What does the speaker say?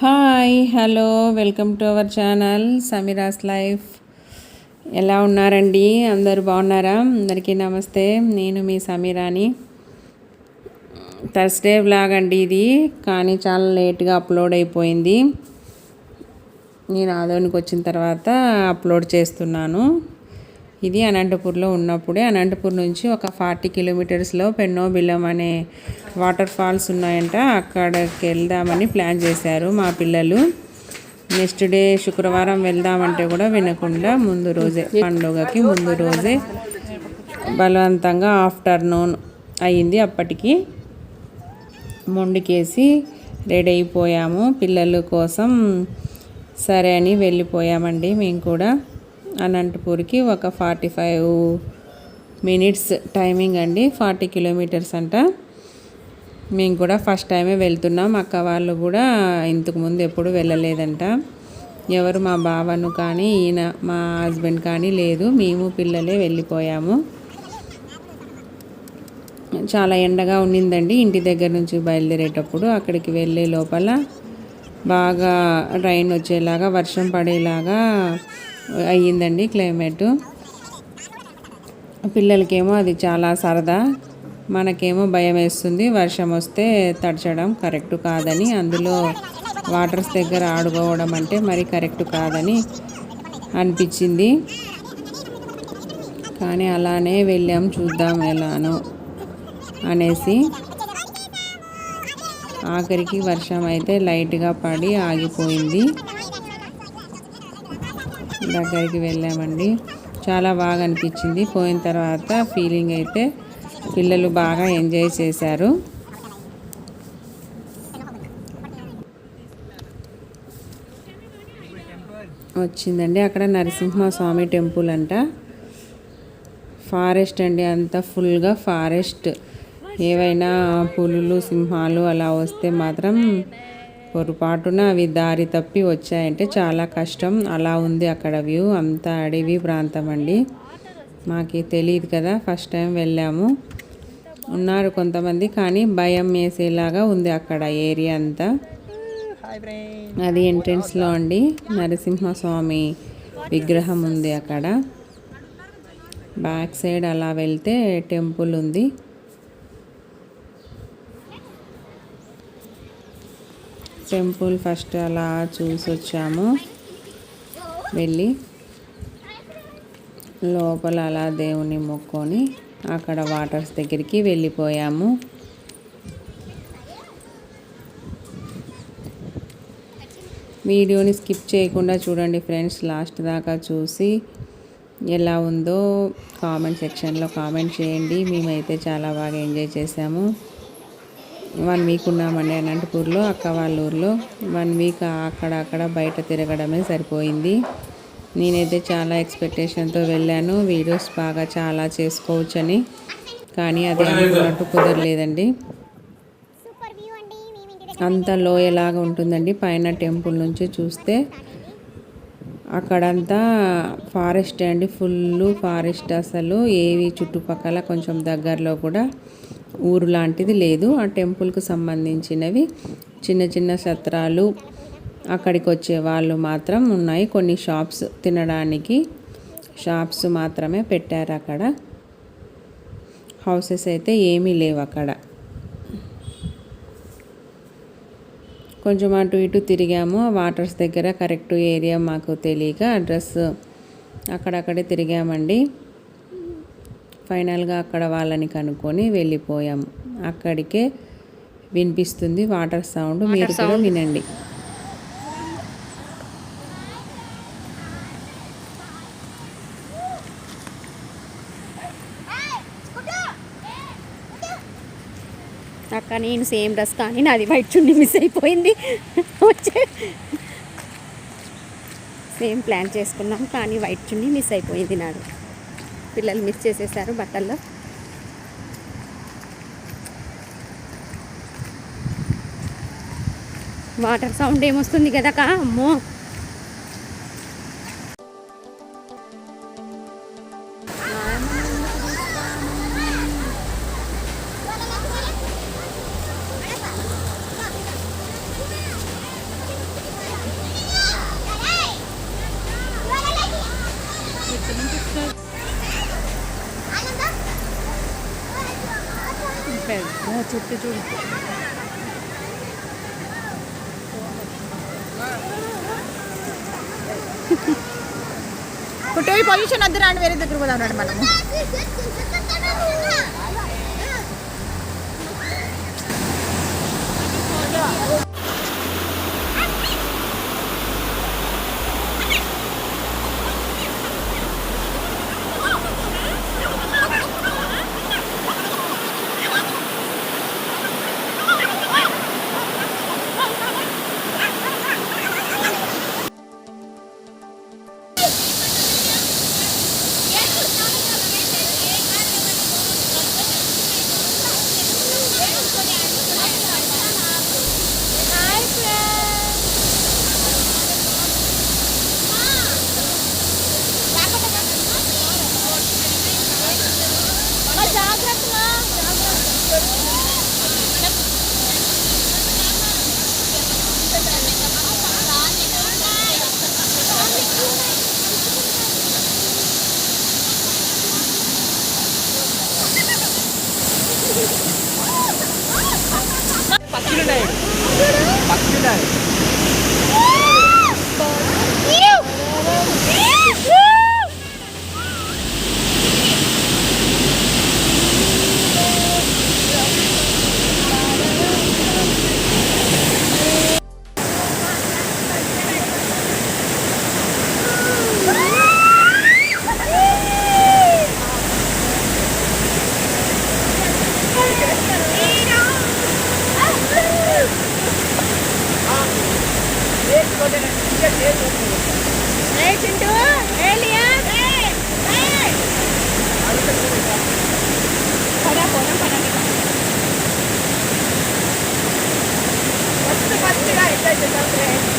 Hi hello welcome to our channel Sameera's life. ఎలా ఉన్నారండి? అందరు బాగున్నారా? అందరికీ నమస్తే. నేను మీ సమీరాని. థర్స్డే వ్లాగ్ అండి ఇది కానీ చాలా లేట్గా అప్లోడ్ అయిపోయింది. నేను ఆదోనికి వచ్చిన తర్వాత అప్లోడ్ చేస్తున్నాను. ఇది అనంతపూర్లో ఉన్నప్పుడే అనంతపూర్ నుంచి ఒక ఫార్టీ కిలోమీటర్స్లో పెన్నోబిలం అనే వాటర్ ఫాల్స్ ఉన్నాయంట. అక్కడికి వెళ్దామని ప్లాన్ చేశారు మా పిల్లలు. నెక్స్ట్ డే శుక్రవారం వెళ్దామంటే కూడా వినకుండా ముందు రోజే పండుగకి ముందు రోజే బలవంతంగా ఆఫ్టర్నూన్ అయ్యింది అప్పటికి. మొండికేసి రెడీ అయిపోయాము. పిల్లల కోసం సరే అని వెళ్ళిపోయామండి మేము కూడా. అనంతపూర్కి ఒక ఫార్టీ ఫైవ్ మినిట్స్ టైమింగ్ అండి ఫార్టీ కిలోమీటర్స్ అంట. మేము కూడా ఫస్ట్ టైమే వెళ్తున్నాం. అక్క వాళ్ళు కూడా ఇంతకుముందు ఎప్పుడు వెళ్ళలేదంట. ఎవరు మా బావను కానీ ఈయన మా హస్బెండ్ కానీ లేదు. మేము పిల్లలే వెళ్ళిపోయాము. చాలా ఎండగా ఉండిందండి. ఇంటి దగ్గర నుంచి బయలుదేరేటప్పుడు అక్కడికి వెళ్ళే లోపల బాగా ట్రైన్ వచ్చేలాగా వర్షం పడేలాగా అయ్యిందండి క్లైమేట్. పిల్లలకేమో అది చాలా సరదా. మనకేమో భయం వేస్తుంది. వర్షం వస్తే తడచడం కరెక్ట్ కాదని అందులో వాటర్స్ దగ్గర ఆడుకోవడం అంటే మరి కరెక్ట్ కాదని అనిపించింది. కానీ అలానే వెళ్ళాం చూద్దాం ఎలానో అనేసి. ఆఖరికి వర్షం అయితే లైట్గా పడి ఆగిపోయింది. దగ్గరికి వెళ్ళామండి. చాలా బాగా అనిపించింది. పోయిన తర్వాత ఫీలింగ్ అయితే పిల్లలు బాగా ఎంజాయ్ చేశారు. వచ్చిందండి. అక్కడ నరసింహస్వామి టెంపుల్ అంట. ఫారెస్ట్ అండి. అంతా ఫుల్గా ఫారెస్ట్. ఏవైనా పులులు సింహాలు అలా వస్తే మాత్రం పొరపాటున అవి దారి తప్పి వచ్చాయంటే చాలా కష్టం. అలా ఉంది అక్కడ వ్యూ. అంతా అడవి ప్రాంతం అండి. మాకు తెలియదు కదా ఫస్ట్ టైం వెళ్ళాము. ఉన్నారు కొంతమంది కానీ భయం వేసేలాగా ఉంది అక్కడ ఏరియా అంతా. అది ఎంట్రెన్స్లో అండి. నరసింహస్వామి విగ్రహం ఉంది అక్కడ. బ్యాక్ సైడ్ అలా వెళ్తే టెంపుల్ ఉంది. టెంపుల్ ఫస్ట్ అలా చూసి వచ్చాము. వెళ్ళి లోపల అలా దేవుని మొక్కొని అక్కడ వాటర్స్ దగ్గరికి వెళ్ళిపోయాము. వీడియోని స్కిప్ చేయకుండా చూడండి ఫ్రెండ్స్. లాస్ట్ దాకా చూసి ఎలా ఉందో కామెంట్ సెక్షన్లో కామెంట్ చేయండి. మేమైతే చాలా బాగా ఎంజాయ్ చేసాము వన్ వీక్ ఉన్నామండి అనంతపూర్లో అక్క వాళ్ళ ఊర్లో. వన్ వీక్ అక్కడ అక్కడ బయట తిరగడమే సరిపోయింది. నేనైతే చాలా ఎక్స్పెక్టేషన్తో వెళ్ళాను. వీడియోస్ బాగా చాలా చేసుకోవచ్చని. కానీ అది అనుకున్నట్టు కుదరలేదండి. అంత లోయలాగా ఉంటుందండి. పైన టెంపుల్ నుంచి చూస్తే అక్కడంతా ఫారెస్ట్ అండి. ఫుల్ ఫారెస్ట్ అసలు. ఏవి చుట్టుపక్కల కొంచెం దగ్గరలో కూడా ఊరు లాంటిది లేదు. ఆ టెంపుల్కు సంబంధించినవి చిన్న చిన్న సత్రాలు అక్కడికి వచ్చే వాళ్ళు మాత్రం ఉన్నాయి. కొన్ని షాప్స్ తినడానికి షాప్స్ మాత్రమే పెట్టారు అక్కడ. హౌసెస్ అయితే ఏమీ లేవు అక్కడ. కొంచెం అటు ఇటు తిరిగాము. వాటర్స్ దగ్గర కరెక్ట్ ఏరియా మాకు తెలియక అడ్రస్ అక్కడక్కడే తిరిగామండి. ఫైనల్గా అక్కడ వాళ్ళని కనుక్కొని వెళ్ళిపోయాం. అక్కడికే వినిపిస్తుంది వాటర్ సౌండ్. మీరు కూడా వినండి. అక్క నేను సేమ్ డ్రెస్ కానీ నాది వైట్ చున్నీ మిస్ అయిపోయింది. వచ్చే. సేమ్ ప్లాన్ చేసుకున్నాం కానీ వైట్ చున్నీ మిస్ అయిపోయింది నాడు పిల్లలు మిస్ చేసేసారు బట్టల్లో. వాటర్ సౌండ్ ఏమొస్తుంది కదా అమ్మో! చెట్టు చూడు ఫోటో పొజిషన్ వద్దు రాండి వేరే దగ్గర పోదాం రండి మనము 박쥐를 내. 박쥐를 내. పక్షులున్నాయి పక్షులున్నాయి ఒక్కొక్కసారి ఒక్కొక్కటి ఆపి ఆపి